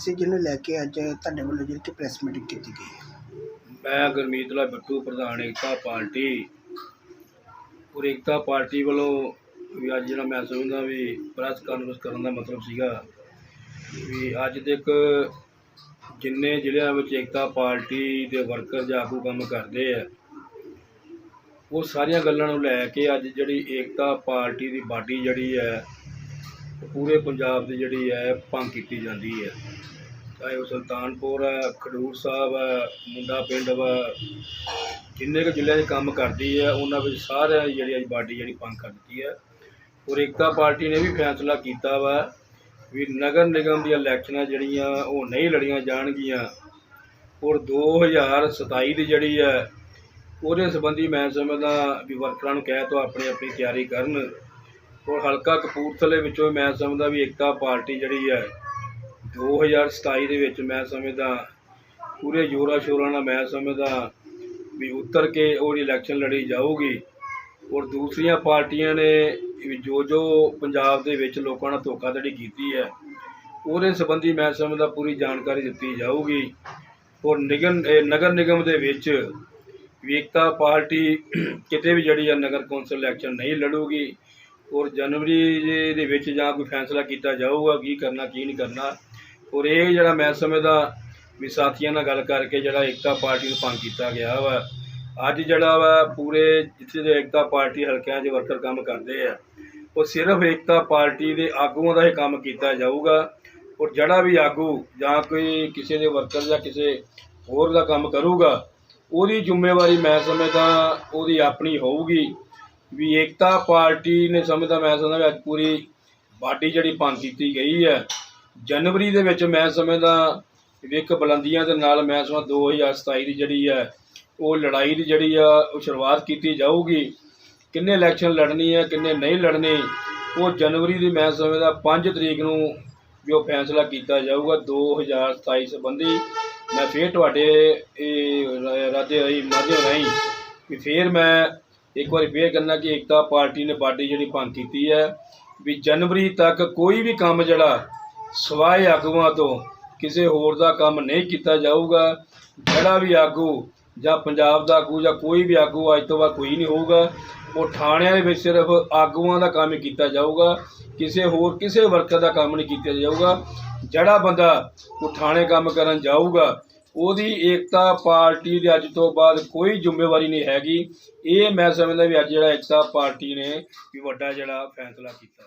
ਸੀ ਜਿਹਨੂੰ ਲੈ ਕੇ ਅੱਜ ਤੁਹਾਡੇ ਵੱਲੋਂ ਜਿਹੜੀ ਕਿ ਪ੍ਰੈਸ ਮੀਟਿੰਗ ਕੀਤੀ ਗਈ ਹੈ? ਮੈਂ ਗੁਰਮੀਤ ਲਾਲ ਬੱਟੂ, ਪ੍ਰਧਾਨ ਏਕਤਾ ਪਾਰਟੀ। ਔਰ ਏਕਤਾ ਪਾਰਟੀ ਵੱਲੋਂ ਵੀ ਅੱਜ ਜਿਹੜਾ ਮੈਂ ਸਮਝਦਾ ਵੀ ਪ੍ਰੈਸ ਕਾਨਫਰੰਸ ਕਰਨ ਦਾ ਮਤਲਬ ਸੀਗਾ ਵੀ ਅੱਜ ਤੱਕ ਜਿੰਨੇ ਜ਼ਿਲ੍ਹਿਆਂ ਵਿੱਚ ਏਕਤਾ ਪਾਰਟੀ ਦੇ ਵਰਕਰ ਜਾਂ ਆਗੂ ਕੰਮ ਕਰਦੇ ਆ, ਉਹ ਸਾਰੀਆਂ ਗੱਲਾਂ ਨੂੰ ਲੈ ਕੇ ਅੱਜ ਜਿਹੜੀ ਏਕਤਾ ਪਾਰਟੀ ਦੀ ਬਾਡੀ ਜਿਹੜੀ ਹੈ ਪੂਰੇ ਪੰਜਾਬ ਦੀ ਜਿਹੜੀ ਹੈ, ਭੰਗ ਕੀਤੀ ਜਾਂਦੀ ਹੈ। ਚਾਹੇ ਉਹ ਸੁਲਤਾਨਪੁਰ ਹੈ, ਖਡੂਰ ਸਾਹਿਬ ਹੈ, ਮੁੰਡਾ ਪਿੰਡ ਵਾ, ਜਿੰਨੇ ਕੁ ਜ਼ਿਲ੍ਹਿਆਂ 'ਚ ਕੰਮ ਕਰਦੀ ਹੈ, ਉਹਨਾਂ ਵਿੱਚ ਸਾਰਿਆਂ ਦੀ ਜਿਹੜੀ ਅੱਜ ਬਾਡੀ ਜਿਹੜੀ ਭੰਗ ਕਰ ਦਿੱਤੀ ਹੈ। ਔਰ ਏਕਤਾ ਪਾਰਟੀ ਨੇ ਵੀ ਫੈਸਲਾ ਕੀਤਾ ਵਾ ਵੀ ਨਗਰ ਨਿਗਮ ਦੀਆਂ ਇਲੈਕਸ਼ਨਾਂ ਜਿਹੜੀਆਂ, ਉਹ ਨਹੀਂ ਲੜੀਆਂ ਜਾਣਗੀਆਂ। ਔਰ 2027 ਦੀ ਜਿਹੜੀ ਹੈ, ਉਹਦੇ ਸੰਬੰਧੀ ਮੈਂ ਸਮਝਦਾ ਵੀ ਵਰਕਰਾਂ ਨੂੰ ਕਹਿ ਤੋਂ ਆਪਣੀ ਆਪਣੀ ਤਿਆਰੀ ਕਰਨ। ਔਰ ਹਲਕਾ ਕਪੂਰਥਲੇ ਵਿੱਚੋਂ ਮੈਂ ਸਮਝਦਾ ਵੀ ਏਕਤਾ ਪਾਰਟੀ ਜਿਹੜੀ ਹੈ 2027 ਦੇ ਵਿੱਚ ਮੈਂ ਸਮਝਦਾ, ਪੂਰੇ ਜੋਰਾ ਸ਼ੋਰਾਂ ਨਾਲ ਮੈਂ ਸਮਝਦਾ ਵੀ ਉਤਰ ਕੇ ਉਹ ਇਲੈਕਸ਼ਨ ਲੜੀ ਜਾਊਗੀ। ਔਰ ਦੂਸਰੀਆਂ ਪਾਰਟੀਆਂ ਨੇ ਵੀ ਜੋ ਜੋ ਪੰਜਾਬ ਦੇ ਵਿੱਚ ਲੋਕਾਂ ਨਾਲ ਧੋਖਾਧੜੀ ਕੀਤੀ ਹੈ, ਉਹਦੇ ਸੰਬੰਧੀ ਮੈਂ ਸਮਝਦਾ ਪੂਰੀ ਜਾਣਕਾਰੀ ਦਿੱਤੀ ਜਾਊਗੀ। ਔਰ ਨਿਗਮ ਨਗਰ ਨਿਗਮ ਦੇ ਵਿੱਚ ਵੀ ਏਕਤਾ ਪਾਰਟੀ ਕਿਤੇ ਵੀ ਜਿਹੜੀ ਆ ਨਗਰ ਕੌਂਸਲ ਇਲੈਕਸ਼ਨ ਨਹੀਂ ਲੜੂਗੀ। ਔਰ ਜਨਵਰੀ ਦੇ- ਵਿੱਚ ਜਾਂ ਕੋਈ ਫੈਸਲਾ ਕੀਤਾ ਜਾਊਗਾ, ਕੀ ਕਰਨਾ, ਕੀ ਨਹੀਂ ਕਰਨਾ। ਔਰ ਇਹ ਜਿਹੜਾ ਮੈਂ ਸਮਝਦਾ ਵੀ ਸਾਥੀਆਂ ਨਾਲ ਗੱਲ ਕਰਕੇ ਜਿਹੜਾ ਏਕਤਾ ਪਾਰਟੀ ਨੂੰ ਭੰਗ ਕੀਤਾ ਗਿਆ ਵਾ, ਅੱਜ ਜਿਹੜਾ ਵਾ ਪੂਰੇ ਜਿੱਥੇ ਦੇ ਏਕਤਾ ਪਾਰਟੀ ਹਲਕਿਆਂ 'ਚ ਵਰਕਰ ਕੰਮ ਕਰਦੇ ਆ, ਉਹ ਸਿਰਫ ਏਕਤਾ ਪਾਰਟੀ ਦੇ ਆਗੂਆਂ ਦਾ ਹੀ ਕੰਮ ਕੀਤਾ ਜਾਊਗਾ। ਔਰ ਜਿਹੜਾ ਵੀ ਆਗੂ ਜਾਂ ਕੋਈ ਕਿਸੇ ਦੇ ਵਰਕਰ ਜਾਂ ਕਿਸੇ ਹੋਰ ਦਾ ਕੰਮ ਕਰੂਗਾ, ਉਹਦੀ ਜ਼ਿੰਮੇਵਾਰੀ ਮੈਂ ਸਮਝਦਾ ਉਹਦੀ ਆਪਣੀ ਹੋਊਗੀ। ਵੀ ਏਕਤਾ ਪਾਰਟੀ ਨੇ ਸਮਝਦਾ ਮੈਂ ਸਮਝਦਾ ਅੱਜ ਪੂਰੀ ਬਾਡੀ ਜਿਹੜੀ ਭੰਗ ਕੀਤੀ ਗਈ ਹੈ ਜਨਵਰੀ ਦੇ ਵਿੱਚ ਮੈਂ ਸਮਝਦਾ ਵੀ ਇੱਕ ਬੁਲੰਦੀਆਂ ਦੇ ਨਾਲ ਮੈਂ ਸਮਝਦਾ 2027 ਦੀ ਜਿਹੜੀ ਹੈ ਉਹ ਲੜਾਈ ਦੀ ਜਿਹੜੀ ਆ ਉਹ ਸ਼ੁਰੂਆਤ ਕੀਤੀ ਜਾਊਗੀ ਕਿੰਨੇ ਇਲੈਕਸ਼ਨ ਲੜਨੀ ਹੈ ਕਿੰਨੇ ਨਹੀਂ ਲੜਨੀ ਉਹ ਜਨਵਰੀ ਦੀ ਮੈਂ ਸਮਝਦਾ 5 ਤਰੀਕ ਨੂੰ ਵੀ ਉਹ ਫੈਸਲਾ ਕੀਤਾ ਜਾਊਗਾ 2027 ਸੰਬੰਧੀ ਮੈਂ ਫੇਰ ਤੁਹਾਡੇ ਇਹ ਰਾ- ਰਾਜੇ ਰਾਹੀਂ ਮਾਧਿਅਮ ਰਾਹੀਂ ਵੀ ਫੇਰ ਮੈਂ ਇੱਕ ਵਾਰੀ ਫੇਰ ਕਰਨਾ ਕਿ ਏਕਤਾ ਪਾਰਟੀ ਨੇ ਬਾਡੀ ਜਿਹੜੀ ਭੰਗ ਕੀਤੀ ਹੈ ਵੀ ਜਨਵਰੀ ਤੱਕ ਕੋਈ ਵੀ ਕੰਮ ਜਿਹੜਾ ਸਵਾਏ ਆਗੂਆਂ ਤੋਂ ਕਿਸੇ ਹੋਰ ਦਾ ਕੰਮ ਨਹੀਂ ਕੀਤਾ ਜਾਊਗਾ। ਜਿਹੜਾ ਵੀ ਆਗੂ ਜਾਂ ਪੰਜਾਬ ਦਾ ਆਗੂ ਜਾਂ ਕੋਈ ਵੀ ਆਗੂ ਅੱਜ ਤੋਂ ਬਾਅਦ ਕੋਈ ਨਹੀਂ ਹੋਊਗਾ। ਉਹ ਥਾਣਿਆਂ ਦੇ ਵਿੱਚ ਸਿਰਫ ਆਗੂਆਂ ਦਾ ਕੰਮ ਹੀ ਕੀਤਾ ਜਾਊਗਾ। ਕਿਸੇ ਹੋਰ, ਕਿਸੇ ਵਰਕਰ ਦਾ ਕੰਮ ਨਹੀਂ ਕੀਤਾ ਜਾਊਗਾ। ਜਿਹੜਾ ਬੰਦਾ ਉਹ ਥਾਣੇ ਕੰਮ ਕਰਨ ਜਾਊਗਾ ਉਹਦੀ ਏਕਤਾ ਪਾਰਟੀ ਦੇ ਅੱਜ ਤੋਂ ਬਾਅਦ ਕੋਈ ਜ਼ਿੰਮੇਵਾਰੀ ਨਹੀਂ ਹੈਗੀ। ਇਹ ਮੈਂ ਸਮਝਦਾ ਵੀ ਅੱਜ ਜਿਹੜਾ ਏਕਤਾ ਪਾਰਟੀ ਨੇ ਵੀ ਵੱਡਾ ਜਿਹੜਾ ਫੈਸਲਾ ਕੀਤਾ।